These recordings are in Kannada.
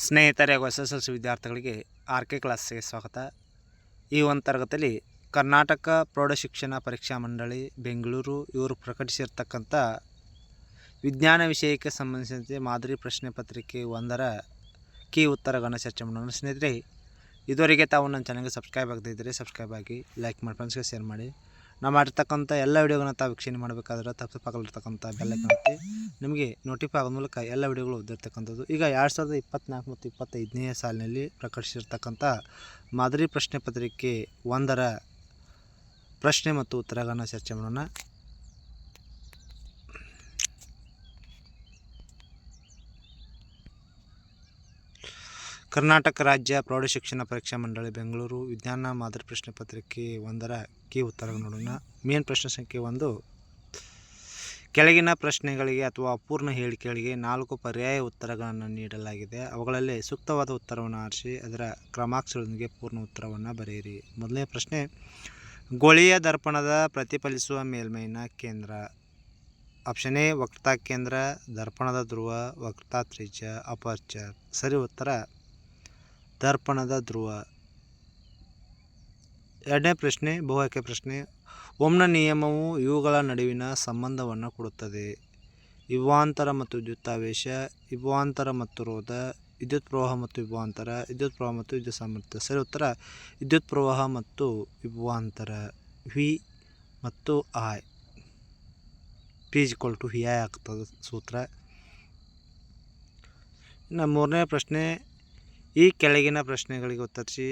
ಸ್ನೇಹಿತರೆ ಎಸ್ ಎಸ್ ವಿದ್ಯಾರ್ಥಿಗಳಿಗೆ ಆರ್ ಕೆ ಕ್ಲಾಸ್ಗೆ ಸ್ವಾಗತ. ಈ ಒಂದು ತರಗತಿಯಲ್ಲಿ ಕರ್ನಾಟಕ ಪ್ರೌಢಶಿಕ್ಷಣ ಪರೀಕ್ಷಾ ಮಂಡಳಿ, ಬೆಂಗಳೂರು, ಇವರು ಪ್ರಕಟಿಸಿರ್ತಕ್ಕಂಥ ವಿಜ್ಞಾನ ವಿಷಯಕ್ಕೆ ಸಂಬಂಧಿಸಿದಂತೆ ಮಾದರಿ ಪ್ರಶ್ನೆ ಪತ್ರಿಕೆ ಒಂದರ ಕೀ ಉತ್ತರಗಳನ್ನು ಚರ್ಚೆ ಮಾಡೋಣ. ಸ್ನೇಹಿತರೆ, ಇದುವರೆಗೆ ತಾವು ನನ್ನ ಚಾನಲ್ಗೆ ಸಬ್ಸ್ಕ್ರೈಬ್ ಆಗದಿದ್ದರೆ ಸಬ್ಸ್ಕ್ರೈಬ್ ಆಗಿ, ಲೈಕ್ ಮಾಡಿ ಫ್ರೆಂಡ್ಸ್ಗೆ ಶೇರ್ ಮಾಡಿ. ನಾವು ಮಾಡಿರ್ತಕ್ಕಂಥ ಎಲ್ಲ ವಿಡಿಯೋಗಳನ್ನ ತಾವು ವೀಕ್ಷಣೆ ಮಾಡಬೇಕಾದ್ರೆ ತಪ್ಪು ಪಕ್ಕದಲ್ಲಿರ್ತಕ್ಕಂಥ ಬೆಲ್ಲೈಕನ್ ಒತ್ತಿ ನಿಮಗೆ ನೋಟಿಫೈ ಆಗೋ ಮೂಲಕ ಎಲ್ಲ ವಿಡಿಯೋಗಳು ಓದಿರ್ತಕ್ಕಂಥದ್ದು. ಈಗ ಎರಡು ಸಾವಿರದ ಇಪ್ಪತ್ತ್ನಾಲ್ಕು ಮತ್ತು ಇಪ್ಪತ್ತೈದನೇ ಸಾಲಿನಲ್ಲಿ ಪ್ರಕಟಿಸಿರ್ತಕ್ಕಂಥ ಮಾದರಿ ಪ್ರಶ್ನೆ ಪತ್ರಿಕೆ ಒಂದರ ಪ್ರಶ್ನೆ ಮತ್ತು ಉತ್ತರಗಳನ್ನು ಚರ್ಚೆ ಮಾಡೋಣ. ಕರ್ನಾಟಕ ರಾಜ್ಯ ಪ್ರೌಢಶಿಕ್ಷಣ ಪರೀಕ್ಷಾ ಮಂಡಳಿ, ಬೆಂಗಳೂರು. ವಿಜ್ಞಾನ ಮಾದರಿ ಪ್ರಶ್ನೆ ಪತ್ರಿಕೆ ಒಂದರ ಕೀ ಉತ್ತರ ನೋಡೋಣ. ಮೇನ್ ಪ್ರಶ್ನೆ ಸಂಖ್ಯೆ ಒಂದು. ಕೆಳಗಿನ ಪ್ರಶ್ನೆಗಳಿಗೆ ಅಥವಾ ಅಪೂರ್ಣ ಹೇಳಿಕೆಗಳಿಗೆ ನಾಲ್ಕು ಪರ್ಯಾಯ ಉತ್ತರಗಳನ್ನು ನೀಡಲಾಗಿದೆ. ಅವುಗಳಲ್ಲಿ ಸೂಕ್ತವಾದ ಉತ್ತರವನ್ನು ಆರಿಸಿ, ಅದರ ಕ್ರಮಾಕ್ಷರದೊಂದಿಗೆ ಪೂರ್ಣ ಉತ್ತರವನ್ನು ಬರೆಯಿರಿ. ಮೊದಲನೇ ಪ್ರಶ್ನೆ, ಗೋಳಿಯ ದರ್ಪಣದ ಪ್ರತಿಫಲಿಸುವ ಮೇಲ್ಮೈನ ಕೇಂದ್ರ. ಆಪ್ಷನ್ ಎ ವಕ್ರತಾ ಕೇಂದ್ರ. ದರ್ಪಣದ ಧ್ರುವ ವಕ್ತಾ ತ್ರಿಜ್ಯ ಅಪರ್ಚರ್. ಸರಿ, ಉತ್ತರ ದರ್ಪಣದ ಧ್ರುವ. ಎರಡನೇ ಪ್ರಶ್ನೆ, ಬಹು ಆಯ್ಕೆ ಪ್ರಶ್ನೆ. ಓಮ್ನ ನಿಯಮವು ಇವುಗಳ ನಡುವಿನ ಸಂಬಂಧವನ್ನು ಕೊಡುತ್ತದೆ. ಇವಾಂತರ ಮತ್ತು ವಿದ್ಯುತ್ತಾವೇಶ ಇವಾಂತರ ಮತ್ತು ರೋಧ, ವಿದ್ಯುತ್ ಪ್ರವಾಹ ಮತ್ತು ವಿಭವಾಂತರ ವಿದ್ಯುತ್ ಪ್ರವಾಹ ಮತ್ತು ವಿದ್ಯುತ್ ಸಾಮರ್ಥ್ಯ. ಸರಿ, ಉತ್ತರ. ವಿದ್ಯುತ್ ಪ್ರವಾಹ ಮತ್ತು ವಿಭವಾಂತರ ವಿ ಮತ್ತು I P equal to V I ಆಗ್ತದೆ ಸೂತ್ರ. ಇನ್ನು ಮೂರನೇ ಪ್ರಶ್ನೆ ಈ ಕೆಳಗಿನ ಪ್ರಶ್ನೆಗಳಿಗೆ ಉತ್ತರಿಸಿ,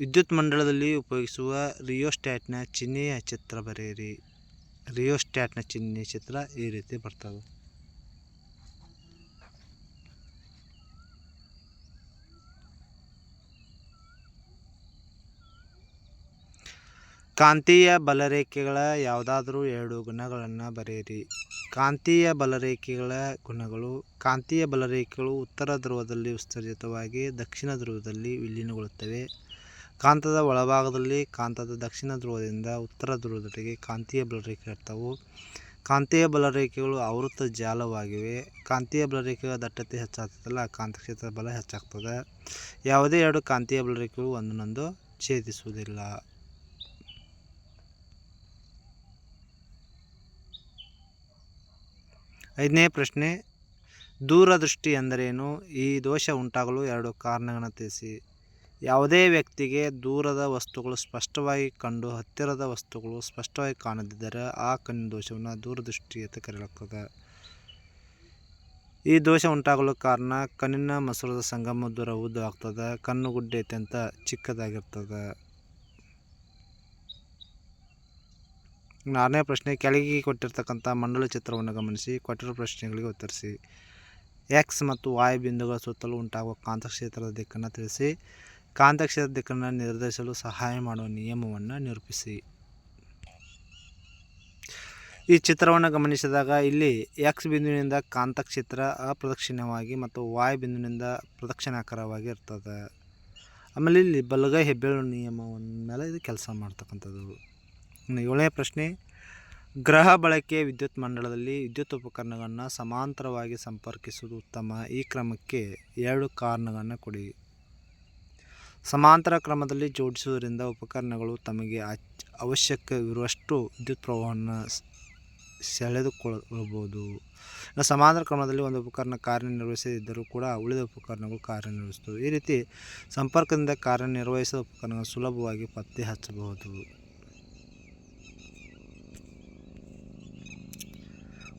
ವಿದ್ಯುತ್ ಮಂಡಳದಲ್ಲಿ ಉಪಯೋಗಿಸುವ ರಿಯೋಸ್ಟ್ಯಾಟ್ನ ಚಿಹ್ನೆಯ ಚಿತ್ರ ಬರೆಯಿರಿ. ರಿಯೋಸ್ಟ್ಯಾಟ್ನ ಚಿಹ್ನೆ ಚಿತ್ರ ಈ ರೀತಿ ಬರ್ತದೆ. ಕಾಂತೀಯ ಬಲರೇಖೆಗಳ ಯಾವುದಾದರೂ ಎರಡು ಗುಣಗಳನ್ನು ಬರೆಯಿರಿ. ಕಾಂತೀಯ ಬಲರೇಖೆಗಳ ಗುಣಗಳು ಕಾಂತೀಯ ಬಲರೇಖೆಗಳು ಉತ್ತರ ಧ್ರುವದಲ್ಲಿ ವಿಸ್ತರಿತವಾಗಿ ದಕ್ಷಿಣ ಧ್ರುವದಲ್ಲಿ ವಿಲೀನಗೊಳ್ಳುತ್ತವೆ. ಕಾಂತದ ಒಳಭಾಗದಲ್ಲಿ ಕಾಂತದ ದಕ್ಷಿಣ ಧ್ರುವದಿಂದ ಉತ್ತರ ಧ್ರುವದೆಡೆಗೆ ಕಾಂತೀಯ ಬಲರೇಖೆ ಇರ್ತವು ಕಾಂತೀಯ ಬಲರೇಖೆಗಳು ಆವೃತ್ತ ಜಾಲವಾಗಿವೆ. ಕಾಂತೀಯ ಬಲರೇಖೆಗಳ ದಟ್ಟತೆ ಹೆಚ್ಚಾಗ್ತದಲ್ಲ ಕಾಂತಕ್ಷೇತ್ರ ಬಲ ಹೆಚ್ಚಾಗ್ತದೆ. ಯಾವುದೇ ಎರಡು ಕಾಂತೀಯ ಬಲರೇಖೆಗಳು ಒಂದನ್ನೊಂದು ಛೇದಿಸುವುದಿಲ್ಲ. ಐದನೇ ಪ್ರಶ್ನೆ, ದೂರದೃಷ್ಟಿ ಎಂದರೇನು? ಈ ದೋಷ ಉಂಟಾಗಲು ಎರಡು ಕಾರಣಗಳನ್ನು ತಿಳಿಸಿ. ಯಾವುದೇ ವ್ಯಕ್ತಿಗೆ ದೂರದ ವಸ್ತುಗಳು ಸ್ಪಷ್ಟವಾಗಿ ಕಂಡು ಹತ್ತಿರದ ವಸ್ತುಗಳು ಸ್ಪಷ್ಟವಾಗಿ ಕಾಣದಿದ್ದರೆ ಆ ಕಣ್ಣಿನ ದೋಷವನ್ನು ದೂರದೃಷ್ಟಿ ಅಂತ ಕರೆಯಲಾಗ್ತದೆ. ಈ ದೋಷ ಉಂಟಾಗಲು ಕಾರಣ ಕಣ್ಣಿನ ಮಸೂರದ ಸಂಗಮ ದೂರ ಉದ್ದವಾಗ್ತದೆ ಕಣ್ಣು ಗುಡ್ಡೆ ಅತ್ಯಂತ ಚಿಕ್ಕದಾಗಿರ್ತದೆ. ಆರನೇ ಪ್ರಶ್ನೆ, ಕೆಳಗೆ ಕೊಟ್ಟಿರ್ತಕ್ಕಂಥ ಮಂಡಲ ಚಿತ್ರವನ್ನು ಗಮನಿಸಿ ಕೊಟ್ಟಿರೋ ಪ್ರಶ್ನೆಗಳಿಗೆ ಉತ್ತರಿಸಿ. ಎಕ್ಸ್ ಮತ್ತು ವಾಯ್ ಬಿಂದುಗಳ ಸುತ್ತಲೂ ಉಂಟಾಗುವ ಕಾಂತಕ್ಷೇತ್ರದ ದಿಕ್ಕನ್ನು ತಿಳಿಸಿ. ಕಾಂತಕ್ಷೇತ್ರದ ದಿಕ್ಕನ್ನು ನಿರ್ಧರಿಸಲು ಸಹಾಯ ಮಾಡುವ ನಿಯಮವನ್ನು ನಿರೂಪಿಸಿ. ಈ ಚಿತ್ರವನ್ನು ಗಮನಿಸಿದಾಗ ಇಲ್ಲಿ ಎಕ್ಸ್ ಬಿಂದುವಿನಿಂದ ಕಾಂತಕ್ಷೇತ್ರ ಅಪ್ರದಕ್ಷಿಣವಾಗಿ ಮತ್ತು ವಾಯ್ ಬಿಂದುವಿನಿಂದ ಪ್ರದಕ್ಷಿಣಾಕಾರವಾಗಿ ಇರ್ತದೆ. ಆಮೇಲೆ ಇಲ್ಲಿ ಬಲಗೈ ಹೆಬ್ಬೆರಳು ನಿಯಮವನ್ನ ಮೇಲೆ ಇದು ಕೆಲಸ ಮಾಡ್ತಕ್ಕಂಥದ್ದು. ಏಳನೇ ಪ್ರಶ್ನೆ, ಗ್ರಹ ಬಳಕೆ ವಿದ್ಯುತ್ ಮಂಡಳದಲ್ಲಿ ವಿದ್ಯುತ್ ಉಪಕರಣಗಳನ್ನು ಸಮಾಂತರವಾಗಿ ಸಂಪರ್ಕಿಸುವುದು ಉತ್ತಮ. ಈ ಕ್ರಮಕ್ಕೆ ಎರಡು ಕಾರಣಗಳನ್ನು ಕೊಡಿ. ಸಮಾಂತರ ಕ್ರಮದಲ್ಲಿ ಜೋಡಿಸುವುದರಿಂದ ಉಪಕರಣಗಳು ತಮಗೆ ಅವಶ್ಯಕವಿರುವಷ್ಟು ವಿದ್ಯುತ್ ಪ್ರವಾಹವನ್ನು ಸೆಳೆದುಕೊಳ್ಳಬಹುದು. ಸಮಾಂತರ ಕ್ರಮದಲ್ಲಿ ಒಂದು ಉಪಕರಣ ಕಾರ್ಯನಿರ್ವಹಿಸದಿದ್ದರೂ ಕೂಡ ಉಳಿದ ಉಪಕರಣಗಳು ಕಾರ್ಯನಿರ್ವಹಿಸುತ್ತವೆ. ಈ ರೀತಿ ಸಂಪರ್ಕದಿಂದ ಕಾರ್ಯನಿರ್ವಹಿಸಿದ ಉಪಕರಣಗಳು ಸುಲಭವಾಗಿ ಪತ್ತೆ ಹಚ್ಚಬಹುದು.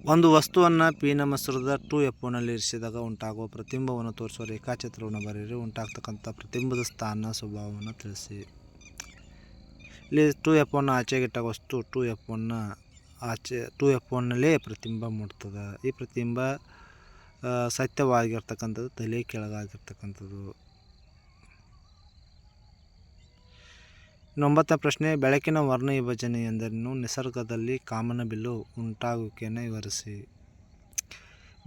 ಒಂದು ವಸ್ತುವನ್ನು ಪೀನ ಮಸೂರದ ಟು ಎಪ್ಪೋನಲ್ಲಿ ಇರಿಸಿದಾಗ ಉಂಟಾಗುವ ಪ್ರತಿಬಿಂಬವನ್ನು ತೋರಿಸುವ ರೇಖಾಚಿತ್ರವನ್ನು ಬರೆಯಿರಿ. ಉಂಟಾಗ್ತಕ್ಕಂಥ ಪ್ರತಿಬಿಂಬದ ಸ್ಥಾನ, ಸ್ವಭಾವವನ್ನು ತಿಳಿಸಿ. ಇಲ್ಲಿ ಟು ಎಪ್ಪೋನ ಆಚೆಗಿಟ್ಟ ವಸ್ತು ಟು ಎಪ್ಪೋನ ಆಚೆ, ಟು ಎಪ್ಪೋನಲ್ಲೇ ಪ್ರತಿಬಿಂಬ ಮೂಡ್ತದೆ. ಈ ಪ್ರತಿಬಿಂಬ ಸತ್ಯವಾಗಿರ್ತಕ್ಕಂಥದ್ದು, ತಲೆ ಕೆಳಗಾಗಿರ್ತಕ್ಕಂಥದ್ದು. ಒಂಬತ್ತನೇ ಪ್ರಶ್ನೆ, ಬೆಳಕಿನ ವರ್ಣ ವಿಭಜನೆ ಎಂದರೇನು? ನಿಸರ್ಗದಲ್ಲಿ ಕಾಮನಬಿಲ್ಲು ಉಂಟಾಗುವಿಕೆಯನ್ನು ವಿವರಿಸಿ.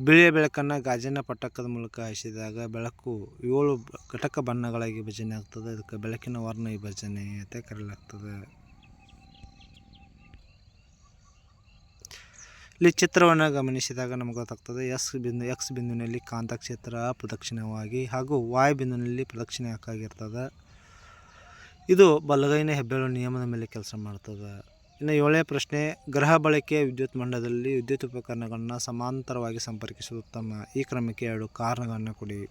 ಬಿಳಿಯ ಬೆಳಕನ್ನು ಗಾಜಿನ ಪಟ್ಟಕದ ಮೂಲಕ ಹಾಯಿಸಿದಾಗ ಬೆಳಕು ಏಳು ಘಟಕ ಬಣ್ಣಗಳಾಗಿ ವಿಭಜನೆ ಆಗ್ತದೆ. ಅದಕ್ಕೆ ಬೆಳಕಿನ ವರ್ಣ ವಿಭಜನೆ ಅಂತ ಕರೆಯಲಾಗ್ತದೆ. ಇಲ್ಲಿ ಚಿತ್ರವನ್ನು ಗಮನಿಸಿದಾಗ ನಮಗೆ ಗೊತ್ತಾಗ್ತದೆ, ಎಸ್ ಬಿಂದು, ಎಕ್ಸ್ ಬಿಂದುವಿನಲ್ಲಿ ಕಾಂತಕ್ಷೇತ್ರ ಪ್ರದಕ್ಷಿಣವಾಗಿ ಹಾಗೂ ವಾಯು ಬಿಂದುವಿನಲ್ಲಿ ಪ್ರದಕ್ಷಿಣೆಯಾಗಿರ್ತದೆ ಇದು ಬಲಗೈನ ಹೆಬ್ಬೆರಳು ನಿಯಮದ ಮೇಲೆ ಕೆಲಸ ಮಾಡ್ತದೆ. ಇನ್ನು ಏಳನೇ ಪ್ರಶ್ನೆ, ಗ್ರಹ ಬಳಕೆ ವಿದ್ಯುತ್ ಮಂಡಲದಲ್ಲಿ ವಿದ್ಯುತ್ ಉಪಕರಣಗಳನ್ನು ಸಮಾಂತರವಾಗಿ ಸಂಪರ್ಕಿಸುವುದು ಉತ್ತಮ. ಈ ಕ್ರಮಕ್ಕೆ ಎರಡು ಕಾರಣಗಳನ್ನು ಕೊಡಿ.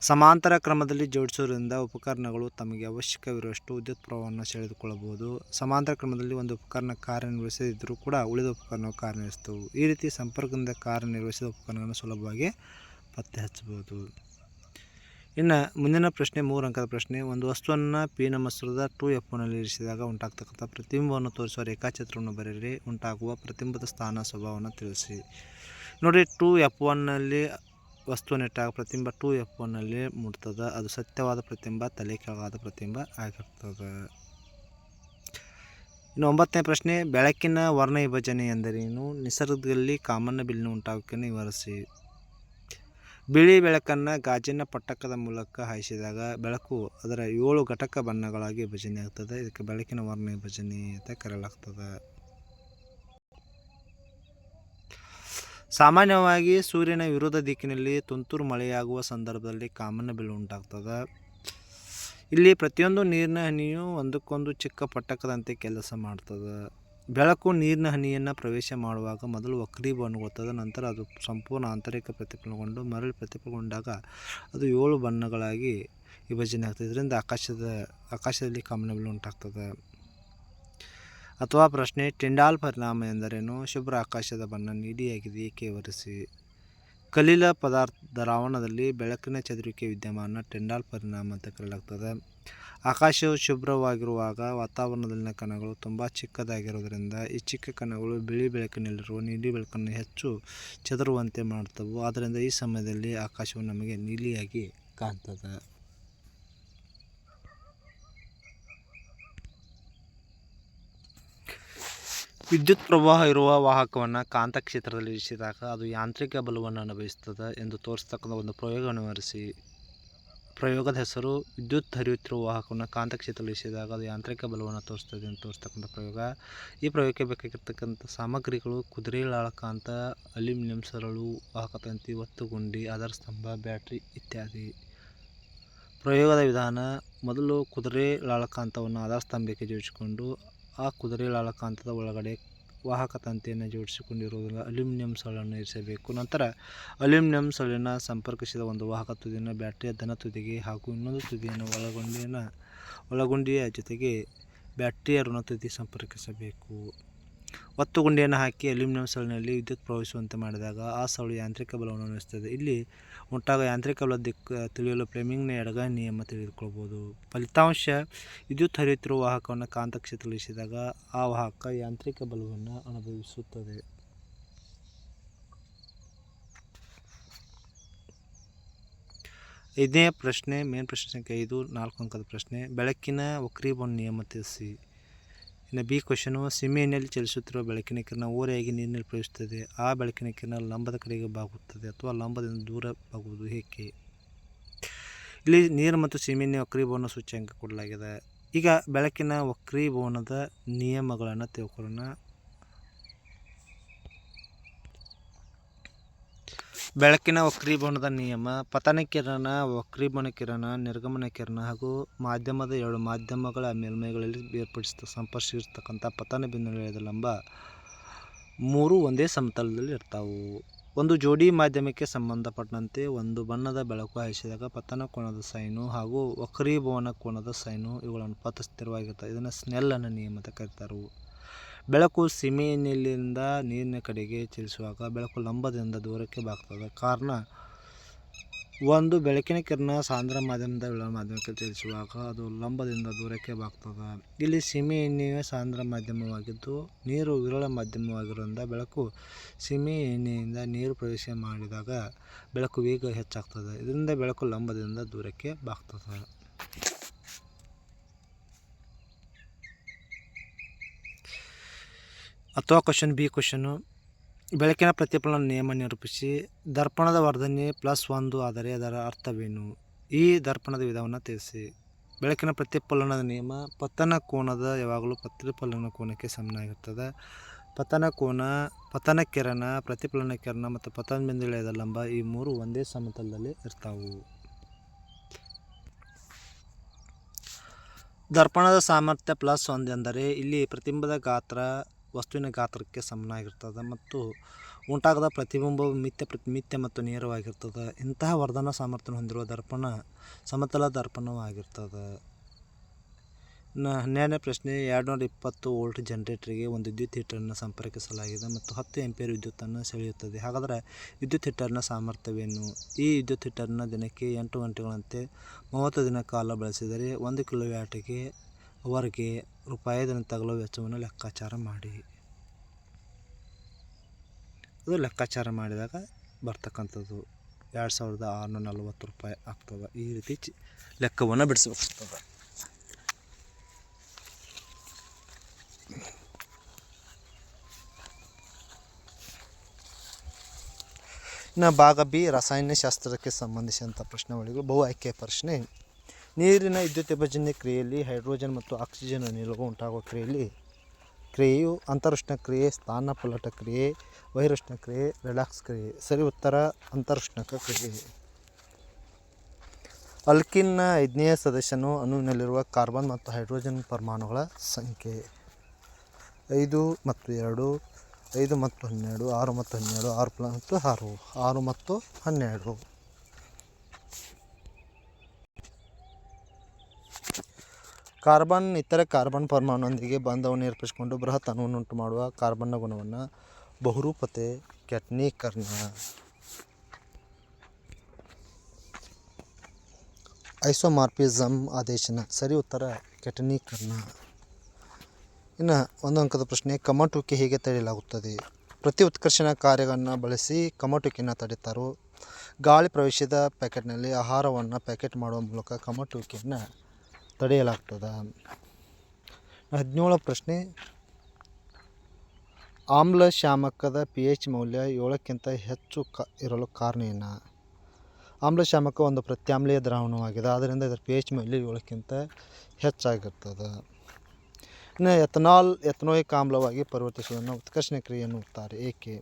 ಸಮಾಂತರ ಕ್ರಮದಲ್ಲಿ ಜೋಡಿಸೋದ್ರಿಂದ ಉಪಕರಣಗಳು ತಮಗೆ ಅವಶ್ಯಕವಿರುವಷ್ಟು ವಿದ್ಯುತ್ ಪ್ರವಾಹವನ್ನು ಸೆಳೆದುಕೊಳ್ಳಬಹುದು. ಸಮಾಂತರ ಕ್ರಮದಲ್ಲಿ ಒಂದು ಉಪಕರಣ ಕಾರ್ಯನಿರ್ವಹಿಸದಿದ್ದರೂ ಕೂಡ ಉಳಿದ ಉಪಕರಣವು ಕಾರ್ಯನಿರ್ವಹಿಸ್ತವು ಈ ರೀತಿ ಸಂಪರ್ಕದಿಂದ ಕಾರ್ಯನಿರ್ವಹಿಸಿದ ಉಪಕರಣಗಳನ್ನು ಸುಲಭವಾಗಿ ಪತ್ತೆ ಹಚ್ಚಬಹುದು ಇನ್ನು ಮುಂದಿನ ಪ್ರಶ್ನೆ, ಮೂರು ಅಂಕದ ಪ್ರಶ್ನೆ, ಒಂದು ವಸ್ತುವನ್ನು ಪಿ ನಮಸ್ರದ ಟು ಎಫ್ ಒನಲ್ಲಿ ಇರಿಸಿದಾಗ ಉಂಟಾಗ್ತಕ್ಕಂಥ ಪ್ರತಿಬಿಂಬವನ್ನು ತೋರಿಸುವ ರೇಖಾಚಿತ್ರವನ್ನು ಬರೆಯಿರಿ. ಉಂಟಾಗುವ ಪ್ರತಿಬಿಂಬದ ಸ್ಥಾನ ಸ್ವಭಾವವನ್ನು ತಿಳಿಸಿ. ನೋಡಿ, ಟೂ ಎಫ್ ಒನ್ನಲ್ಲಿ ವಸ್ತುವನ್ನಿಟ್ಟಾಗ ಪ್ರತಿಬಿಂಬ ಟು ಎಫ್ ಒನ್ನಲ್ಲಿ ಮೂಡ್ತದೆ ಅದು ಸತ್ಯವಾದ ಪ್ರತಿಬಿಂಬ, ತಲೆ ಕೆಳಗಾದ ಪ್ರತಿಬಿಂಬ ಆಗಿರ್ತದೆ. ಇನ್ನು ಒಂಬತ್ತನೇ ಪ್ರಶ್ನೆ, ಬೆಳಕಿನ ವರ್ಣ ವಿಭಜನೆ ಎಂದರೇನು? ನಿಸರ್ಗದಲ್ಲಿ ಕಾಮನ್ನ ಬಿಲ್ಲಿನ ಉಂಟಾಗಕ್ಕೆ ವಿವರಿಸಿ. ಬಿಳಿ ಬೆಳಕನ್ನು ಗಾಜಿನ ಪಟ್ಟಕದ ಮೂಲಕ ಹಾಯಿಸಿದಾಗ ಬೆಳಕು ಅದರ ಏಳು ಘಟಕ ಬಣ್ಣಗಳಾಗಿ ವಿಭಜನೆ ಆಗ್ತದೆ ಇದಕ್ಕೆ ಬೆಳಕಿನ ವರ್ಣ ವಿಭಜನೆ ಅಂತ ಕರೆಯಲಾಗ್ತದೆ. ಸಾಮಾನ್ಯವಾಗಿ ಸೂರ್ಯನ ವಿರೋಧ ದಿಕ್ಕಿನಲ್ಲಿ ತುಂತುರು ಮಳೆಯಾಗುವ ಸಂದರ್ಭದಲ್ಲಿ ಕಾಮನ ಬಿಲ್ಲು ಉಂಟಾಗ್ತದೆ. ಇಲ್ಲಿ ಪ್ರತಿಯೊಂದು ನೀರಿನ ಹನಿಯು ಒಂದಕ್ಕೊಂದು ಚಿಕ್ಕ ಪಟ್ಟಕದಂತೆ ಕೆಲಸ ಮಾಡ್ತದೆ. ಬೆಳಕು, ನೀರಿನ ಹನಿಯನ್ನು ಪ್ರವೇಶ ಮಾಡುವಾಗ ಮೊದಲು ವಕ್ರೀಭವನಗೊಳ್ತದೆ ನಂತರ ಅದು ಸಂಪೂರ್ಣ ಆಂತರಿಕ ಪ್ರತಿಫಲನಗೊಂಡು ಮರಳಿ ಪ್ರತಿಫಲಗೊಂಡಾಗ ಅದು ಏಳು ಬಣ್ಣಗಳಾಗಿ ವಿಭಜನೆ ಆಗ್ತದೆ. ಇದರಿಂದ ಆಕಾಶದ, ಆಕಾಶದಲ್ಲಿ ಕಾಮನಬಿಲ್ಲು ಉಂಟಾಗ್ತದೆ. ಅಥವಾ ಪ್ರಶ್ನೆ, ಟಿಂಡಾಲ್ ಪರಿಣಾಮ ಎಂದರೇನು? ಶುಭ್ರ ಆಕಾಶದ ಬಣ್ಣ ನೀಡಿಯಾಗಿದೆ, ಏಕೆ ವಿವರಿಸಿ ಕಲಿಲ ಪದಾರ್ಥ ದ್ರಾವಣದಲ್ಲಿ ಬೆಳಕಿನ ಚದುರಿಕೆ ವಿದ್ಯಮಾನ ಟೆಂಡಾಲ್ ಪರಿಣಾಮ ಅಂತ ಕರೆಯಲಾಗ್ತದೆ. ಆಕಾಶವು ಶುಭ್ರವಾಗಿರುವಾಗ ವಾತಾವರಣದಲ್ಲಿನ ಕಣಗಳು ತುಂಬ ಚಿಕ್ಕದಾಗಿರೋದ್ರಿಂದ ಈ ಚಿಕ್ಕ ಕಣಗಳು ಬಿಳಿ ಬೆಳಕಿನಲ್ಲಿರುವ ನೀಲಿ ಬೆಳಕನ್ನು ಹೆಚ್ಚು ಚದುರುವಂತೆ ಮಾಡ್ತವೆ ಆದ್ದರಿಂದ ಈ ಸಮಯದಲ್ಲಿ ಆಕಾಶವು ನಮಗೆ ನೀಲಿಯಾಗಿ ಕಾಣ್ತದೆ. ವಿದ್ಯುತ್ ಪ್ರವಾಹ ಇರುವ ವಾಹಕವನ್ನು ಕಾಂತಕ್ಷೇತ್ರದಲ್ಲಿ ಇರಿಸಿದಾಗ ಅದು ಯಾಂತ್ರಿಕ ಬಲವನ್ನು ಅನುಭವಿಸ್ತದೆ ಎಂದು ತೋರಿಸ್ತಕ್ಕಂಥ ಒಂದು ಪ್ರಯೋಗವನ್ನು ವಿವರಿಸಿ ಪ್ರಯೋಗದ ಹೆಸರು ವಿದ್ಯುತ್ ಹರಿಯುತ್ತಿರುವ ವಾಹಕವನ್ನು ಕಾಂತಕ್ಷೇತ್ರದಲ್ಲಿ ಇರಿಸಿದಾಗ ಅದು ಯಾಂತ್ರಿಕ ಬಲವನ್ನು ತೋರಿಸ್ತದೆ ಎಂದು ತೋರಿಸ್ತಕ್ಕಂಥ ಪ್ರಯೋಗ. ಈ ಪ್ರಯೋಗಕ್ಕೆ ಬೇಕಾಗಿರ್ತಕ್ಕಂಥ ಸಾಮಗ್ರಿಗಳು ಕುದುರೆ ಲಾಳಕಾಂತ ಅಲ್ಯೂಮಿನಿಯಂ ಸರಳು, ವಾಹಕ ತಂತಿ ಒತ್ತುಗುಂಡಿ ಆಧಾರ ಸ್ತಂಭ, ಬ್ಯಾಟ್ರಿ ಇತ್ಯಾದಿ. ಪ್ರಯೋಗದ ವಿಧಾನ, ಮೊದಲು ಕುದುರೆ ಲಾಳಕಾಂತವನ್ನು ಆಧಾರ ಸ್ತಂಭಕ್ಕೆ ಜೋಡಿಸಿಕೊಂಡು ಆ ಕುದುರೆ ಲಾಳಕಾಂತದ ಒಳಗಡೆ ವಾಹಕ ತಂತಿಯನ್ನು ಜೋಡಿಸಿಕೊಂಡಿರುವುದರಿಂದ ಅಲ್ಯೂಮಿನಿಯಂ ಸರಳನ್ನು ಇರಿಸಬೇಕು. ನಂತರ ಅಲ್ಯೂಮಿನಿಯಂ ಸರಳಿನ ಸಂಪರ್ಕಿಸಿದ ಒಂದು ವಾಹಕ ತುದಿಯನ್ನು ಬ್ಯಾಟರಿಯ ಧನ ತುದಿಗೆ ಹಾಗೂ ಇನ್ನೊಂದು ತುದಿಯನ್ನು ಒಳಗೊಂಡಿಯನ್ನು ಒಳಗೊಂಡಿಯ ಜೊತೆಗೆ ಬ್ಯಾಟರಿಯ ಋಣ ತುದಿ ಸಂಪರ್ಕಿಸಬೇಕು. ಒತ್ತುಗುಂಡಿಯನ್ನು ಹಾಕಿ ಅಲ್ಯೂಮಿನಿಯಂ ಸರಳಿನಲ್ಲಿ ವಿದ್ಯುತ್ ಪ್ರವಹಿಸುವಂತೆ ಮಾಡಿದಾಗ ಆ ಸರಳು ಯಾಂತ್ರಿಕ ಬಲವನ್ನು ಅನ್ವಯಿಸುತ್ತದೆ. ಇಲ್ಲಿ ಉಂಟಾಗ ಯಾಂತ್ರಿಕ ಬಲ ದಿಕ್ಕು ತಿಳಿಯಲು ಫ್ಲೇಮಿಂಗ್ನ ಎಡಗೈ ನಿಯಮ ತಿಳಿದುಕೊಳ್ಬೋದು. ಫಲಿತಾಂಶ, ವಿದ್ಯುತ್ ಹರಿಯುತ್ತಿರುವ ವಾಹಕವನ್ನು ಕಾಂತಕ್ಷೇತ್ರದಲ್ಲಿಸಿದಾಗ ಆ ವಾಹಕ ಯಾಂತ್ರಿಕ ಬಲವನ್ನು ಅನುಭವಿಸುತ್ತದೆ. ಇದೇ ಪ್ರಶ್ನೆ, ಮೇನ್ ಪ್ರಶ್ನೆ ಸಂಖ್ಯೆ ಐದು, ನಾಲ್ಕು ಅಂಕದ ಪ್ರಶ್ನೆ. ಬೆಳಕಿನ ವಕ್ರೀಭವನ ನಿಯಮ ತಿಳಿಸಿ. ಇನ್ನು ಬಿ ಕ್ವಶನು ಸಿಮೆಯಲ್ಲಿ ಚಲಿಸುತ್ತಿರುವ ಬೆಳಕಿನ ಕಿರಣ ಓರೆಯಾಗಿ ನೀರಿನಲ್ಲಿ ಪ್ರವೇಶಿಸುತ್ತದೆ. ಆ ಬೆಳಕಿನ ಕಿರಣ ಲಂಬದ ಕಡೆಗೆ ಬಾಗುತ್ತದೆ ಅಥವಾ ಲಂಬದಿಂದ ದೂರ ಬಾಗುವುದು ಏಕೆ? ಇಲ್ಲಿ ನೀರು ಮತ್ತು ಸೀಮೆಯ ವಕ್ರೀಭವನ ಸೂಚ್ಯಂಕ ಕೊಡಲಾಗಿದೆ. ಈಗ ಬೆಳಕಿನ ವಕ್ರೀಭವನದ ನಿಯಮಗಳನ್ನು ತಿಳ್ಕೊಳ್ಳೋಣ. ಬೆಳಕಿನ ವಕ್ರೀಭವನದ ನಿಯಮ, ಪತನ ಕಿರಣ, ವಕ್ರೀಭವನ ಕಿರಣ, ನಿರ್ಗಮನ ಕಿರಣ ಹಾಗೂ ಮಾಧ್ಯಮದ ಎರಡು ಮಾಧ್ಯಮಗಳ ಮೇಲ್ಮೈಗಳಲ್ಲಿ ಬೇರ್ಪಡಿಸಿದ ಸಂಪರ್ಕಿಸಿರ್ತಕ್ಕಂಥ ಪತನ ಬಿಂದುಗಳ ಲಂಬ ಮೂರು ಒಂದೇ ಸಮತಲದಲ್ಲಿ ಇರ್ತಾವು. ಒಂದು ಜೋಡಿ ಮಾಧ್ಯಮಕ್ಕೆ ಸಂಬಂಧಪಟ್ಟಂತೆ ಒಂದು ಬಣ್ಣದ ಬೆಳಕು ಹಾಯಿಸಿದಾಗ ಪತನ ಕೋಣದ ಸೈನು ಹಾಗೂ ವಕ್ರೀಭವನ ಕೋಣದ ಸೈನು ಇವುಗಳನ್ನು ಪಥ ಸ್ಥಿರವಾಗಿರ್ತವೆ ಇದನ್ನು ಸ್ನೆಲ್ಲನ ನಿಯಮ ಅಂತ ಕರೀತಾರೆ. ಬೆಳಕು ಸಿಮೆನಿಲಿಂದ ನೀರಿನ ಕಡೆಗೆ ಚಲಿಸುವಾಗ ಬೆಳಕು ಲಂಬದಿಂದ ದೂರಕ್ಕೆ ಬಾಗ್ತದೆ. ಕಾರಣ, ಒಂದು ಬೆಳಕಿನ ಕಿರಣ ಸಾಂದ್ರ ಮಾಧ್ಯಮದ ವಿಳ ಮಾಧ್ಯಮಕ್ಕೆ ಚಲಿಸುವಾಗ ಅದು ಲಂಬದಿಂದ ದೂರಕ್ಕೆ ಬಾಗ್ತದೆ. ಇಲ್ಲಿ ಸಿಮೆ ಎಣ್ಣೆಯು ಸಾಂದ್ರ ಮಾಧ್ಯಮವಾಗಿದ್ದು, ನೀರು ವಿರಳ ಮಾಧ್ಯಮವಾಗಿರೋದ್ರಿಂದ ಬೆಳಕು ಸೀಮೆ ಎಣ್ಣೆಯಿಂದ ನೀರು ಪ್ರವೇಶ ಮಾಡಿದಾಗ ಬೆಳಕು ವೇಗ ಹೆಚ್ಚಾಗ್ತದೆ. ಇದರಿಂದ ಬೆಳಕು ಲಂಬದಿಂದ ದೂರಕ್ಕೆ ಬಾಗ್ತದೆ. ಅಥವಾ ಕ್ವಶನ್ ಬಿ ಕ್ವಶನು ಬೆಳಕಿನ ಪ್ರತಿಫಲನ ನಿಯಮ ನಿರೂಪಿಸಿ, ದರ್ಪಣದ ವರ್ಧನೆ ಪ್ಲಸ್ ಒಂದು ಆದರೆ ಅದರ ಅರ್ಥವೇನು? ಈ ದರ್ಪಣದ ವಿಧವನ್ನು ತಿಳಿಸಿ. ಬೆಳಕಿನ ಪ್ರತಿಫಲನದ ನಿಯಮ, ಪತನ ಕೋನದ ಯಾವಾಗಲೂ ಪ್ರತಿಫಲನ ಕೋನಕ್ಕೆ ಸಮನಾಗಿರ್ತದೆ. ಪತನ ಕೋನ, ಪತನ ಕಿರಣ, ಪ್ರತಿಫಲನ ಕಿರಣ ಮತ್ತು ಪತನ ಬಿಂದುಳೆಯದ ಲಂಬ ಈ ಮೂರು ಒಂದೇ ಸಮತಲದಲ್ಲಿ ಇರ್ತಾವು. ದರ್ಪಣದ ಸಾಮರ್ಥ್ಯ ಪ್ಲಸ್ ಒಂದು ಎಂದರೆ ಇಲ್ಲಿ ಪ್ರತಿಬಿಂಬದ ಗಾತ್ರ ವಸ್ತುವಿನ ಗಾತ್ರಕ್ಕೆ ಸಮನಾಗಿರ್ತದೆ ಮತ್ತು ಉಂಟಾಗದ ಪ್ರತಿಬಿಂಬವು ಮಿಥ್ಯ ಪ್ರತಿ, ಮಿಥ್ಯ ಮತ್ತು ನೇರವಾಗಿರ್ತದೆ. ಇಂತಹ ವರ್ಧನ ಸಾಮರ್ಥ್ಯ ಹೊಂದಿರುವ ದರ್ಪಣ ಸಮತಲ ದರ್ಪಣವಾಗಿರ್ತದೆ ನ ಹನ್ನೆರಡನೇ ಪ್ರಶ್ನೆ ಎರಡು ನೂರ ಇಪ್ಪತ್ತು ವೋಲ್ಟ್ ಜನರೇಟರ್ಗೆ ಒಂದು ವಿದ್ಯುತ್ ಹೀಟರನ್ನು ಸಂಪರ್ಕಿಸಲಾಗಿದೆ ಮತ್ತು ಹತ್ತು ಎಂಪೇರ್ ವಿದ್ಯುತ್ತನ್ನು ಸೆಳೆಯುತ್ತದೆ. ಹಾಗಾದರೆ ವಿದ್ಯುತ್ ಹೀಟರ್ನ ಸಾಮರ್ಥ್ಯವೇನು? ಈ ವಿದ್ಯುತ್ ಹೀಟರ್ನ ದಿನಕ್ಕೆ ಎಂಟು ಗಂಟೆಗಳಂತೆ ಮೂವತ್ತು ದಿನ ಕಾಲ ಬಳಸಿದರೆ ಒಂದು ಕಿಲೋ ವ್ಯಾಟಿಗೆ ಅವರಿಗೆ ರೂಪಾಯಿಯನ್ನು ದಿನ ತಗಲುವ ವೆಚ್ಚವನ್ನು ಲೆಕ್ಕಾಚಾರ ಮಾಡಿ. ಅದು ಲೆಕ್ಕಾಚಾರ ಮಾಡಿದಾಗ ಬರ್ತಕ್ಕಂಥದ್ದು ಎರಡು ಸಾವಿರದ ಆರುನೂರ ನಲ್ವತ್ತು ರೂಪಾಯಿ ಆಗ್ತದೆ. ಈ ರೀತಿ ಚಿ ಲೆಕ್ಕವನ್ನು ಬಿಡಿಸ್ಬೇಕಾಗ್ತದೆ. ಇನ್ನು ಭಾಗ ಬಿ, ರಸಾಯನಶಾಸ್ತ್ರಕ್ಕೆ ಸಂಬಂಧಿಸಿದಂಥ ಪ್ರಶ್ನೆಗಳಿಗೂ ಬಹು ಆಯ್ಕೆ ಪ್ರಶ್ನೆ. ನೀರಿನ ವಿದ್ಯುತ್ ವಿಭಜನೆ ಕ್ರಿಯೆಯಲ್ಲಿ ಹೈಡ್ರೋಜನ್ ಮತ್ತು ಆಕ್ಸಿಜನ್ ಅನಿಲವು ಉಂಟಾಗುವ ಕ್ರಿಯೆಯಲ್ಲಿ ಕ್ರಿಯೆಯು ಅಂತರುಷ್ಣ ಕ್ರಿಯೆ, ಸ್ಥಾನ ಸ್ಥಾನಪಲ್ಲಟ ಕ್ರಿಯೆ ವೈರುಷ್ಣ ಕ್ರಿಯೆ, ರಿಲ್ಯಾಕ್ಸ್ ಕ್ರಿಯೆ. ಸರಿ, ಉತ್ತರ ಅಂತರುಷ್ಣಕ ಕ್ರಿಯೆ. ಅಲ್ಕಿನ್ನ ಐದನೇ ಸದಸ್ಯನು ಅಣುವಿನಲ್ಲಿರುವ ಕಾರ್ಬನ್ ಮತ್ತು ಹೈಡ್ರೋಜನ್ ಪರಮಾಣುಗಳ ಸಂಖ್ಯೆ. ಐದು ಮತ್ತು ಎರಡು, ಐದು ಮತ್ತು ಹನ್ನೆರಡು, ಆರು ಮತ್ತು ಹನ್ನೆರಡು, ಆರು ಮತ್ತು ಆರು ಆರು ಮತ್ತು ಹನ್ನೆರಡು. ಕಾರ್ಬನ್ ಇತರ ಕಾರ್ಬನ್ ಪರಮಾಣುವೊಂದಿಗೆ ಬಂಧವನ್ನು ಏರ್ಪಡಿಸಿಕೊಂಡು ಬೃಹತ್ ಅಣುವನ್ನುಂಟು ಮಾಡುವ ಕಾರ್ಬನ್ನ ಗುಣವನ್ನು ಬಹುರೂಪತೆ ಕ್ಯಾಟ್ನೀಕರಣ ಐಸೋಮಾರ್ಪಿಸಮ್ ಆದೇಶನ ಸರಿ ಉತ್ತರ ಕೆಟನೀಕರಣ. ಇನ್ನು ಒಂದು ಅಂಕದ ಪ್ರಶ್ನೆ ಕಮಟುಕೆ ಹೇಗೆ ತಡೆಯಲಾಗುತ್ತದೆ? ಪ್ರತಿ ಉತ್ಕರ್ಷಣ ಕಾರ್ಯಗಳನ್ನು ಬಳಸಿ ಕಮಟುಕಿನ ತಡೆಯುತ್ತಾರೋ? ಗಾಳಿ ಪ್ರವೇಶದ ಪ್ಯಾಕೆಟ್ನಲ್ಲಿ ಆಹಾರವನ್ನು ಪ್ಯಾಕೆಟ್ ಮಾಡುವ ಮೂಲಕ ಕಮಟುವಿಕೆಯನ್ನು ತಡೆಯಲಾಗ್ತದೆ? ಹದಿನೇಳು ಪ್ರಶ್ನೆ. ಆಮ್ಲ ಶಾಮಕದ ಪಿ ಎಚ್ ಮೌಲ್ಯ ಏಳಕ್ಕಿಂತ ಹೆಚ್ಚು ಕ, ಇರಲು ಕಾರಣ ಏನು? ಆಮ್ಲಶಾಮಕ ಒಂದು ಪ್ರತ್ಯಾಮ್ಲೀಯ ದ್ರಾವಣವಾಗಿದೆ, ಆದ್ದರಿಂದ ಇದರ ಪಿ ಎಚ್ ಮೌಲ್ಯ ಏಳಕ್ಕಿಂತ ಹೆಚ್ಚಾಗಿರ್ತದೆ. ಇನ್ನು ಎಥನಾಲ್, ಎಥನೋಯಿಕ್ ಆಮ್ಲವಾಗಿ ಪರಿವರ್ತಿಸುವುದನ್ನು ಉತ್ಕರ್ಷಣ ಕ್ರಿಯೆ ಎನ್ನುತ್ತಾರೆ. ಏಕೆ?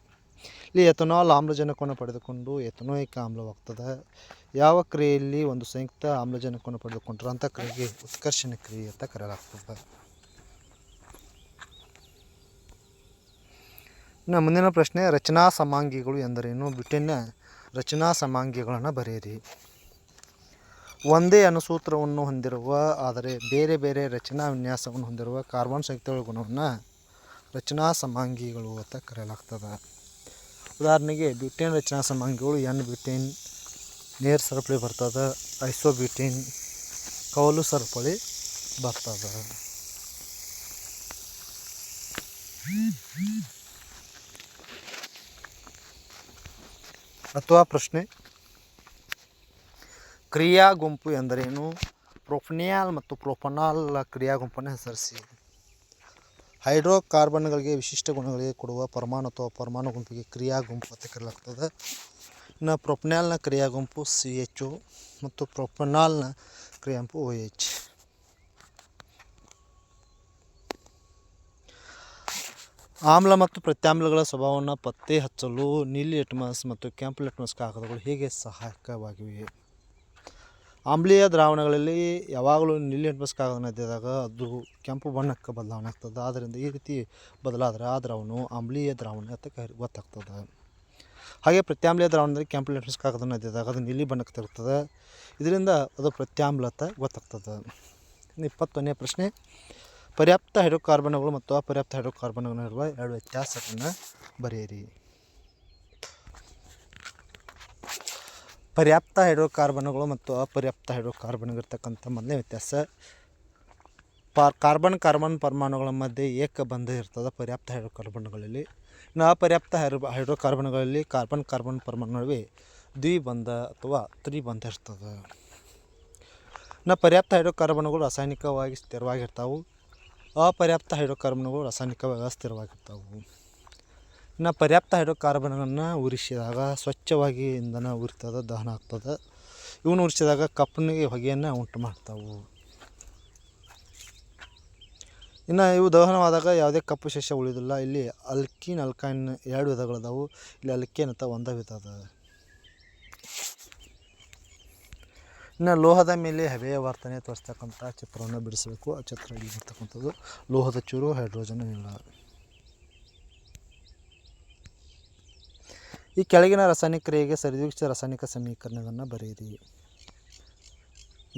ಇಲ್ಲಿ ಎಥನಾಲ್ ಆಮ್ಲಜನಕವನ್ನು ಪಡೆದುಕೊಂಡು ಎಥನೋಯಿಕ್ ಆಮ್ಲವಾಗ್ತದೆ. ಯಾವ ಕ್ರಿಯೆಯಲ್ಲಿ ಒಂದು ಸಂಯುಕ್ತ ಆಮ್ಲಜನಕವನ್ನು ಪಡೆದುಕೊಂಡ್ರೆ ಅಂಥ ಕ್ರಿಯೆಗೆ ಉತ್ಕರ್ಷಣ ಕ್ರಿಯೆ ಅಂತ ಕರೆಯಲಾಗ್ತದೆ. ಇನ್ನು ಮುಂದಿನ ಪ್ರಶ್ನೆ, ರಚನಾ ಸಮಾಂಗಿಗಳು ಎಂದರೇನು? ಬ್ರಿಟನ್ನ ರಚನಾ ಸಮಾಂಗಿಗಳನ್ನು ಬರೆಯಿರಿ. ಒಂದೇ ಅನುಸೂತ್ರವನ್ನು ಹೊಂದಿರುವ, ಆದರೆ ಬೇರೆ ಬೇರೆ ರಚನಾ ವಿನ್ಯಾಸವನ್ನು ಹೊಂದಿರುವ ಕಾರ್ಬನ್ ಸಂಯುಕ್ತಗಳ ಗುಣವನ್ನು ರಚನಾ ಸಮಾಂಗಿಗಳು ಅಂತ ಕರೆಯಲಾಗ್ತದೆ. ಉದಾಹರಣೆಗೆ ಬ್ಯೂಟೇನ್ ರಚನಾ ಸಮಾಂಗಿಗಳು ಎನ್ ಬ್ಯೂಟೇನ್ ನೇರ್ ಸರಪಳಿ ಬರ್ತದೆ ಐಸೋಬ್ಯೂಟಿನ್ ಕೌಲು ಸರಪಳಿ ಬರ್ತದೆ. ಅಥವಾ ಪ್ರಶ್ನೆ, ಕ್ರಿಯಾ ಗುಂಪು ಎಂದರೇನು? ಪ್ರೊಫನಿಯಾಲ್ ಮತ್ತು ಪ್ರೊಫನಾಲ್ ಕ್ರಿಯಾ ಗುಂಪನ್ನು ಹೆಸರಿಸಿ. ಹೈಡ್ರೋಕಾರ್ಬನ್ಗಳಿಗೆ ವಿಶಿಷ್ಟ ಗುಣಗಳಿಗೆ ಕೊಡುವ ಪರಮಾಣು ಅಥವಾ ಪರಮಾಣು ಗುಂಪಿಗೆ ಕ್ರಿಯಾ ಗುಂಪು ಅಂತ ಕರೆಯಲಾಗ್ತದೆ. ಇನ್ನು ಪ್ರೊಪ್ನಾಲ್ನ ಕ್ರಿಯಾ ಗುಂಪು ಸಿ ಎಚ್ ಒ ಮತ್ತು ಪ್ರೊಪನಾಲ್ನ ಕ್ರಿಯಾ ಓ ಎಚ್. ಆಮ್ಲ ಮತ್ತು ಪ್ರತ್ಯಾಮ್ಲಗಳ ಸ್ವಭಾವವನ್ನು ಪತ್ತೆ ಹಚ್ಚಲು, ನೀಲಿ ಲಿಟ್ಮಸ್ ಮತ್ತು ಕೆಂಪು ಲಿಟ್ಮಸ್ ಕಾಗದಗಳು ಹೇಗೆ ಸಹಾಯಕವಾಗಿವೆ? ಆಮ್ಲೀಯ ದ್ರಾವಣಗಳಲ್ಲಿ ಯಾವಾಗಲೂ ನೀಲಿ ಲಿಟ್ಮಸ್ ಕಾಗದನ ಎದ್ದಿದಾಗ ಅದು ಕೆಂಪು ಬಣ್ಣಕ್ಕೆ ಬದಲಾವಣೆ ಆಗ್ತದೆ. ಆದ್ದರಿಂದ ಈ ರೀತಿ ಬದಲಾದರೆ ಆ ದ್ರಾವಣವು ಆಮ್ಲೀಯ ದ್ರಾವಣ ಅಂತ ಗೊತ್ತಾಗ್ತದೆ. ಹಾಗೆ ಪ್ರತ್ಯಾಮ್ಲೀಯ ದ್ರಾವಣದಲ್ಲಿ ಕೆಂಪು ಕಾಗದವನ್ನು ಎದ್ದಿದಾಗ ಅದು ನೀಲಿ ಬಣ್ಣಕ್ಕೆ ತಿರುಗ್ತದೆ ಇದರಿಂದ ಅದು ಪ್ರತ್ಯಾಮ್ಲತ ಗೊತ್ತಾಗ್ತದೆ. ಇಪ್ಪತ್ತೊಂದನೇ ಪ್ರಶ್ನೆ. ಪರ್ಯಾಪ್ತ ಹೈಡ್ರೋಕಾರ್ಬನ್ಗಳು ಮತ್ತು ಅಪರ್ಯಾಪ್ತ ಹೈಡ್ರೋಕಾರ್ಬನ್ಗಳು ಇರುವ ಎರಡು ವ್ಯತ್ಯಾಸಗಳನ್ನು ಬರೆಯಿರಿ. ಪರ್ಯಾಪ್ತ ಹೈಡ್ರೋಕಾರ್ಬನ್ಗಳು ಮತ್ತು ಅಪರ್ಯಾಪ್ತ ಹೈಡ್ರೋಕಾರ್ಬನ್ಗಿರ್ತಕ್ಕಂಥ ಮೊದಲನೇ ವ್ಯತ್ಯಾಸ. ಪಾರ್ ಕಾರ್ಬನ್ ಕಾರ್ಬನ್ ಪರಮಾಣುಗಳ ಮಧ್ಯೆ ಏಕ ಬಂಧ ಇರ್ತದೆ ಪರ್ಯಾಪ್ತ ಹೈಡ್ರೋಕಾರ್ಬನ್ಗಳಲ್ಲಿ. ಅಪರ್ಯಾಪ್ತ ಹೈಡ್ರೋ ಹೈಡ್ರೋಕಾರ್ಬನ್ಗಳಲ್ಲಿ ಕಾರ್ಬನ್ ಕಾರ್ಬನ್ ಪರಮಾಣು ನಡುವೆ ದ್ವಿಬಂಧ ಅಥವಾ ತ್ರಿಬಂಧ ಇರ್ತದೆ. ನಾ ಪರ್ಯಾಪ್ತ ಹೈಡ್ರೋಕಾರ್ಬನ್ಗಳು ರಾಸಾಯನಿಕವಾಗಿ ಸ್ಥಿರವಾಗಿರ್ತಾವೆ. ಅಪರ್ಯಾಪ್ತ ಹೈಡ್ರೋಕಾರ್ಬನ್ಗಳು ರಾಸಾಯನಿಕವಾಗಿ ಅಸ್ಥಿರವಾಗಿರ್ತಾವೆ. ನಾ ಪರ್ಯಾಪ್ತ ಹೈಡ್ರೋಕಾರ್ಬನ್ಗಳನ್ನು ಉರಿಸಿದಾಗ ಸ್ವಚ್ಛವಾಗಿ ಇಂಧನ ಉರಿತದೆ, ದಹನ ಆಗ್ತದೆ. ಇವನು ಉರಿಸಿದಾಗ ಕಪ್ಪನಿಗೆ ಹೊಗೆಯನ್ನು ಉಂಟು ಮಾಡ್ತಾವೆ ಇನ್ನು ಇವು ದಹನವಾದಾಗ ಯಾವುದೇ ಕಪ್ಪು ಶೇಷ ಉಳಿಯುವುದಿಲ್ಲ ಇಲ್ಲಿ ಅಲ್ಕಿನ್, ಅಲ್ಕೈನ್ ಎರಡು ವಿಧಗಳದಾವು. ಇಲ್ಲಿ ಅಲ್ಕೇನ್ ಅಂತ ಒಂದೇ ವಿಧ ಅದ. ಇನ್ನು ಲೋಹದ ಮೇಲೆ ಹವೆಯ ವರ್ತನೆ ತೋರಿಸ್ತಕ್ಕಂಥ ಚಿತ್ರವನ್ನು ಬಿಡಿಸಬೇಕು. ಆ ಚಿತ್ರ ಇಲ್ಲಿ ಬರ್ತಕ್ಕಂಥದ್ದು ಲೋಹದ ಚೂರು, ಹೈಡ್ರೋಜನ್ ಇಲ್ಲ ಈ ಕೆಳಗಿನ ರಾಸಾಯನಿಕ ಕ್ರಿಯೆಗೆ ಸರಿದೂಗಿಸಿದ ರಾಸಾಯನಿಕ ಸಮೀಕರಣವನ್ನು ಬರೆಯಿರಿ.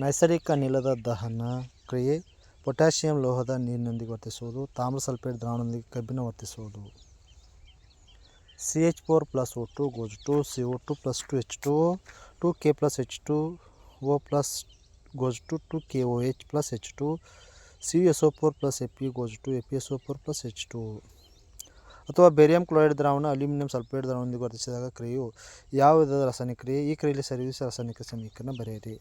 ನೈಸರ್ಗಿಕ ಅನಿಲದ ದಹನ ಕ್ರಿಯೆ ಪೊಟ್ಯಾಷಿಯಂ ಲೋಹದ ನೀರಿನೊಂದಿಗೆ ವರ್ತಿಸುವುದು, ತಾಮ್ರ ಸಲ್ಫೇಟ್ ದ್ರಾವಣದೊಂದಿಗೆ ಕಬ್ಬಿನ ವರ್ತಿಸುವುದು. C H four plus O two goes to C O two plus two H two two K plus H two O plus goes to two K O H plus H two C S O four plus A P goes to A P S O four plus H two ಅಥವಾ ಬೇರಿಯಂ ಕ್ಲೋರೈಡ್ ದ್ರಾವಣ ಅಲ್ಯೂಮಿನಿಯಂ ಸಲ್ಫೇಟ್ ದ್ರಾವಣದೊಂದಿಗೆ ವರ್ತಿಸಿದಾಗ ಕ್ರಿಯೆಯು ಯಾವ ವಿಧದ ರಾಸಾಯನಿಕ ಕ್ರಿಯೆ? ಈ ಕ್ರಿಯೆಯಲ್ಲಿ ಸರಿವಿಸ ರಾಸಾಯನಿಕ ಸಮೀಕರಣ ಬರೆಯಿರಿ.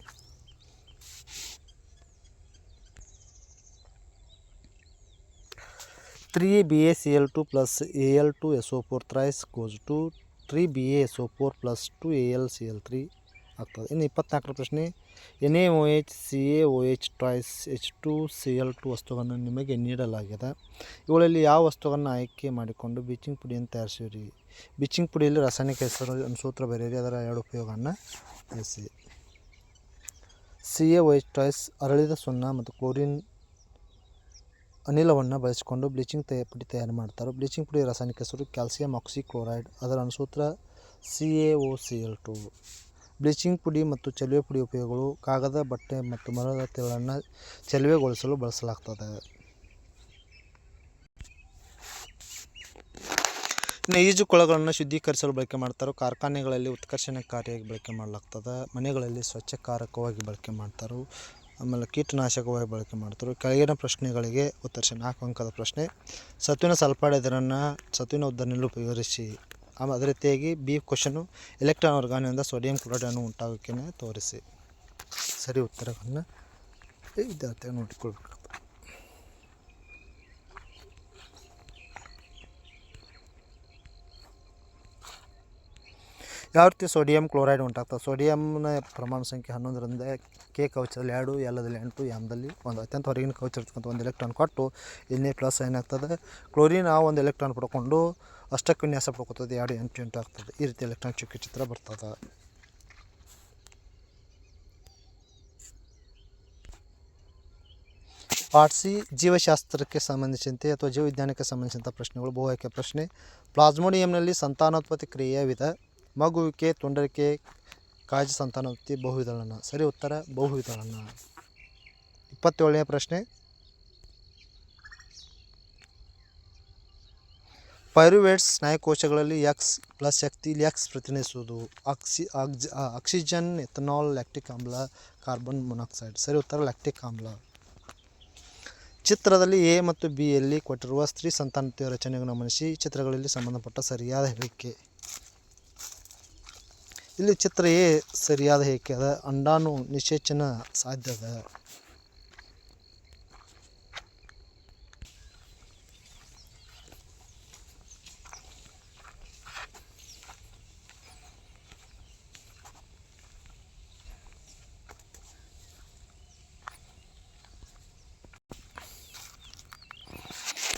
3 BaCl2 plus Al2 SO4 thrice goes to 3 BaSO4 plus 2 AlCl3 ಆಗ್ತದೆ. ಇನ್ನು ಇಪ್ಪತ್ನಾಲ್ಕರ ಪ್ರಶ್ನೆ, N A O H, C A O H twice H two C L two ವಸ್ತುಗಳನ್ನು ನಿಮಗೆ ನೀಡಲಾಗಿದೆ. ಇವುಗಳಲ್ಲಿ ಯಾವ ವಸ್ತುಗಳನ್ನು ಆಯ್ಕೆ ಮಾಡಿಕೊಂಡು ಬೀಚಿಂಗ್ ಪುಡಿಯನ್ನು ತಯಾರಿಸಿರಿ? ಬೀಚಿಂಗ್ ಪುಡಿಯಲ್ಲಿ ರಾಸಾಯನಿಕ ಹೆಸರು ಸೂತ್ರ ಬರೆಯಿರಿ, ಅದರ ಎರಡು ಉಪಯೋಗವನ್ನು ತಿಳಿಸಿ. C A O H twice ಅರಳಿದ ಸುಣ್ಣ ಮತ್ತು ಕ್ಲೋರಿನ್ ಅನಿಲವನ್ನು ಬಳಸಿಕೊಂಡು ಬ್ಲೀಚಿಂಗ್ ತಯ ಪುಡಿ ತಯಾರು ಮಾಡ್ತಾರೆ. ಬ್ಲೀಚಿಂಗ್ ಪುಡಿ ರಾಸಾಯನಿಕ ಹೆಸರು ಕ್ಯಾಲ್ಸಿಯಂ ಆಕ್ಸಿ ಕ್ಲೋರೈಡ್ ಅದರ ಅನುಸೂತ್ರ C A O C L two. Bleaching ಪುಡಿ ಮತ್ತು ಚೆಲುವೆ ಪುಡಿ ಉಪಯೋಗಗಳು ಕಾಗದ, ಬಟ್ಟೆ ಮತ್ತು ಮರದ ತೆರಳನ್ನು ಚೆಲುವೆಗೊಳಿಸಲು ಬಳಸಲಾಗ್ತದೆ. ಇನ್ನು ಈಜುಕೊಳಗಳನ್ನು ಶುದ್ಧೀಕರಿಸಲು ಬಳಕೆ ಮಾಡ್ತಾರೋ ಕಾರ್ಖಾನೆಗಳಲ್ಲಿ ಉತ್ಕರ್ಷಣಕಾರಿಯಾಗಿ ಬಳಕೆ ಮಾಡಲಾಗ್ತದೆ. ಮನೆಗಳಲ್ಲಿ ಸ್ವಚ್ಛಕಾರಕವಾಗಿ ಬಳಕೆ ಮಾಡ್ತಾರೆ ಆಮೇಲೆ ಕೀಟನಾಶಕವಾಗಿ ಬಳಕೆ ಮಾಡ್ತಾರೆ. ಕೆಳಗಿನ ಪ್ರಶ್ನೆಗಳಿಗೆ ಉತ್ತರಿಸಿ ನಾಲ್ಕು ಅಂಕದ ಪ್ರಶ್ನೆ. ಸತುವಿನ ಸಲ್ಫೈಡ್ ಇದರನ್ನು ಸತುವಿನ ಉದ್ದನೆಯಲ್ಲಿ ವಿವರಿಸಿ ಆಮೇಲೆ ಅದೇ ರೀತಿಯಾಗಿ ಬಿ ಕ್ವಶನು ಎಲೆಕ್ಟ್ರಾನ್ ವರ್ಗಾವಣೆಯಿಂದ ಸೋಡಿಯಂ ಕ್ಲೋರೈಡ್ ಅನ್ನು ಉಂಟಾಗೋಕ್ಕೆ ತೋರಿಸಿ. ಸರಿ ಉತ್ತರವನ್ನು ವಿದ್ಯಾರ್ಥಿಗಳು ನೋಡಿಕೊಳ್ಬೇಕು. ಯಾವ ರೀತಿ ಸೋಡಿಯಂ ಕ್ಲೋರೈಡ್ ಉಂಟಾಗ್ತದೆ? ಸೋಡಿಯಂನ ಪ್ರಮಾಣ ಸಂಖ್ಯೆ ಹನ್ನೊಂದರಿಂದ ಕೆ ಕವಚದಲ್ಲಿ ಎರಡು ಎಲ್ಲದಲ್ಲಿ ಎಂಟು ಎಮ್ದಲ್ಲಿ ಒಂದು. ಅತ್ಯಂತ ಹೊರಗಿನ ಕವಚ ಇರ್ತಕ್ಕಂಥ ಒಂದು ಎಲೆಕ್ಟ್ರಾನ್ ಕೊಟ್ಟು ಎ ಪ್ಲಸ್ ಏನಾಗ್ತದೆ ಕ್ಲೋರಿನ್ ಆ ಒಂದು ಎಲೆಕ್ಟ್ರಾನ್ ಪಡ್ಕೊಂಡು ಅಷ್ಟಕ್ಕೆ ವಿನ್ಯಾಸ ಪಡ್ಕೊತದೆ. ಎರಡು, ಎಂಟು ಎಂಟು ಆಗ್ತದೆ. ಈ ರೀತಿ ಎಲೆಕ್ಟ್ರಾನ್ ಚುಕ್ಕಿ ಚಿತ್ರ ಬರ್ತದೆ. ಪಾರ್ಟ್ ಸಿ, ಜೀವಶಾಸ್ತ್ರಕ್ಕೆ ಸಂಬಂಧಿಸಿದಂತೆ ಅಥವಾ ಜೀವವಿಜ್ಞಾನಕ್ಕೆ ಸಂಬಂಧಿಸಿದಂಥ ಪ್ರಶ್ನೆಗಳು, ಬಹು ಪ್ರಶ್ನೆ. ಪ್ಲಾಸ್ಮೋನಿಯಂನಲ್ಲಿ ಸಂತಾನೋತ್ಪತ್ತಿ ಕ್ರಿಯೆಯ ವಿಧ ಮಗುವಿಕೆ ತೊಂಡರಿಕೆ ಕಾಜು ಸಂತಾನೋತ್ಪತ್ತಿ ಬಹುವಿಧಳನ ಸರಿ, ಉತ್ತರ ಬಹುವಿಧಳನ ಇಪ್ಪತ್ತೇಳನೇ ಪ್ರಶ್ನೆ. ಪೈರುವೇಟ್ಸ್ ಸ್ನಾಯುಕೋಶಗಳಲ್ಲಿ ಎಕ್ಸ್ ಪ್ಲಸ್ ಶಕ್ತಿ ಇಲ್ಲಿ ಎಕ್ಸ್ ಪ್ರತಿನಿಧಿಸುವುದು. Oxy, ox oxygen, ethanol, lactic ಆಮ್ಲ, ಕಾರ್ಬನ್ ಮೊನಾಕ್ಸೈಡ್. ಸರಿ, ಉತ್ತರ ಲ್ಯಾಕ್ಟಿಕ್ ಆಮ್ಲ. ಚಿತ್ರದಲ್ಲಿ ಎ ಮತ್ತು ಬಿ ಯಲ್ಲಿ ಕೊಟ್ಟಿರುವ ಸ್ತ್ರೀ ಸಂತಾನೋತ್ಪತ್ತಿಯ ರಚನೆಯನ್ನು ಗಮನಿಸಿ. ಚಿತ್ರಗಳಲ್ಲಿ ಸಂಬಂಧಪಟ್ಟ ಸರಿಯಾದ ಹೇಳಿಕೆ. ಇಲ್ಲಿ ಚಿತ್ರ ಎ ಸರಿಯಾದ ಏಕೆ ಅದ? ಅಂಡಾನು ನಿಷೇಚನ ಸಾಧ್ಯ ಅದ?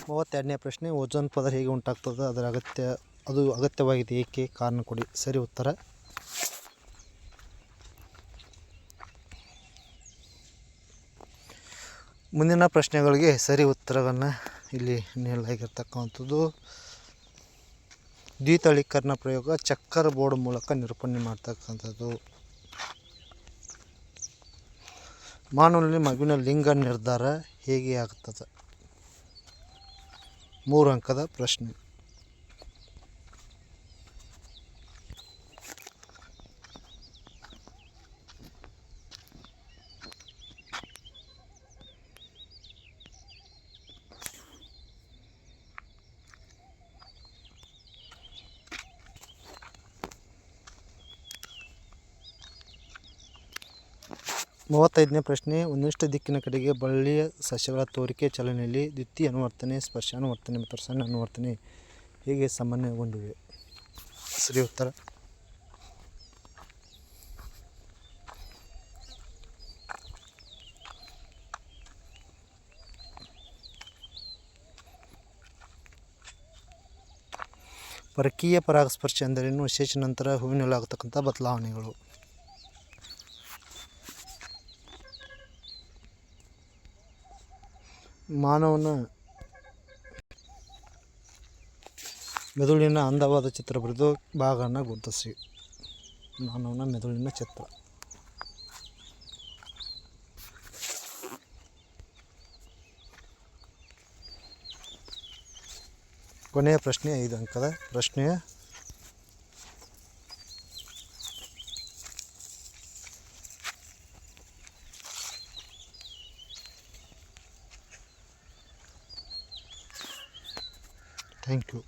ಮೂವತ್ತೆರಡನೇ ಪ್ರಶ್ನೆ, ಓಜೋನ್ ಪದರ ಹೇಗೆ ಉಂಟಾಗ್ತದೆ? ಅದರ ಅಗತ್ಯ ಅದು ಅಗತ್ಯವಾಗಿದೆ. ಏಕೆ? ಕಾರಣ ಕೊಡಿ. ಸರಿ, ಉತ್ತರ. ಮುಂದಿನ ಪ್ರಶ್ನೆಗಳಿಗೆ ಸರಿ ಉತ್ತರವನ್ನು ಇಲ್ಲಿ ನೀಡಲಾಗಿರ್ತಕ್ಕಂಥದ್ದು. ದ್ವಿತಳೀಕರಣ ಪ್ರಯೋಗ ಚಕ್ಕರ್ ಬೋರ್ಡ್ ಮೂಲಕ ನಿರೂಪಣೆ ಮಾಡ್ತಕ್ಕಂಥದ್ದು. ಮಾನವನಲ್ಲಿ ಮಗುವಿನ ಲಿಂಗ ನಿರ್ಧಾರ ಹೇಗೆ ಆಗ್ತದೆ? ಮೂರು ಅಂಕದ ಪ್ರಶ್ನೆ. ಮೂವತ್ತೈದನೇ ಪ್ರಶ್ನೆ, ಒಂದಿಷ್ಟು ದಿಕ್ಕಿನ ಕಡೆಗೆ ಬಳ್ಳಿಯ ಸಸ್ಯಗಳ ತೋರಿಕೆ ಚಲನೆಯಲ್ಲಿ ದ್ವಿತೀಯ ಅನುವರ್ತನೆ, ಸ್ಪರ್ಶ ಅನುವರ್ತನೆ ಮತ್ತು ಸಣ್ಣ ಅನುವರ್ತನೆ ಹೇಗೆ ಸಮನ್ವಯಗೊಂಡಿವೆ? ಸರಿ, ಉತ್ತರ. ಪರಕೀಯ ಪರಾಗಸ್ಪರ್ಶ ಎಂದರೇನು? ವಿಶೇಷ ನಂತರ ಹೂವಿನಲ್ಲಾಗತಕ್ಕಂಥ ಬದಲಾವಣೆಗಳು. ಮಾನವನ ಮೆದುಳಿನ ಅಂದವಾದ ಚಿತ್ರ ಬರೆದು ಭಾಗವನ್ನು ಗುರುತಿಸಿ. ಮಾನವನ ಮೆದುಳಿನ ಚಿತ್ರ. ಕೊನೆಯ ಪ್ರಶ್ನೆ ಐದು ಅಂಕದ ಪ್ರಶ್ನೆಯ ಥ್ಯಾಂಕ್ ಯು